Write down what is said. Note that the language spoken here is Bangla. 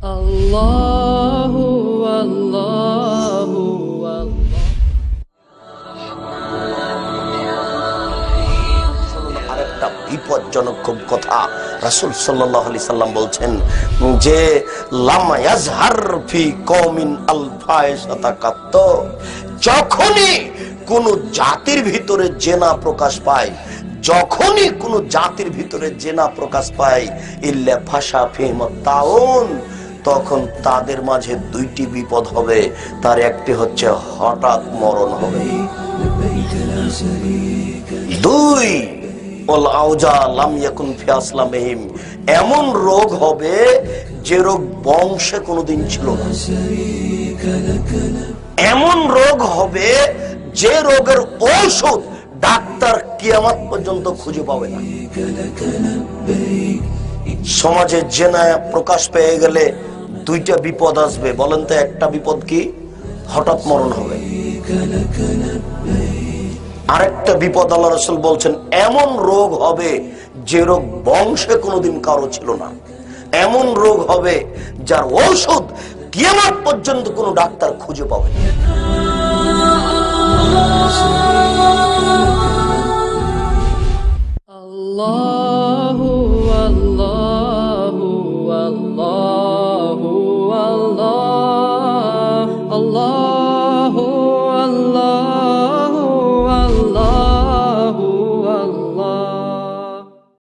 الله والله والله আরেকটা বিপজ্জনক খুব কথা রাসূল সাল্লাল্লাহু আলাইহি সাল্লাম বলছেন যে লামা ইয়াজহার ফি কওমিন আল ফায়সাতা কাত্ত যখনই কোন জাতির ভিতরে জেনা প্রকাশ পায় যখনই কোন জাতির ভিতরে জেনা প্রকাশ পায় ইল্লা ফাশা ফিহিম তাউন তখন তাদের মাঝে দুইটি বিপদ হবে। তার একটি হচ্ছে হঠাৎ মরণ হবে। দুই এমন রোগ হবে যে রোগ বংশে কোনোদিন ছিল না। এমন রোগ হবে যে রোগের ঔষধ ডাক্তার কিয়ামত পর্যন্ত খুঁজে পাবে না। সমাজে জেনায় প্রকাশ পেয়ে গেলে দুইটা বিপদ আসবে। বলেন তো, একটা বিপদ কি? হঠাৎ মরণ হবে। আরেকটা বিপদ আল্লাহ রসুল বলছেন, এমন রোগ হবে যে রোগ বংশে কোনোদিন কারও ছিল না। এমন রোগ হবে যার ঔষধ কিয়ামত পর্যন্ত কোনো ডাক্তার খুঁজে পাবে না।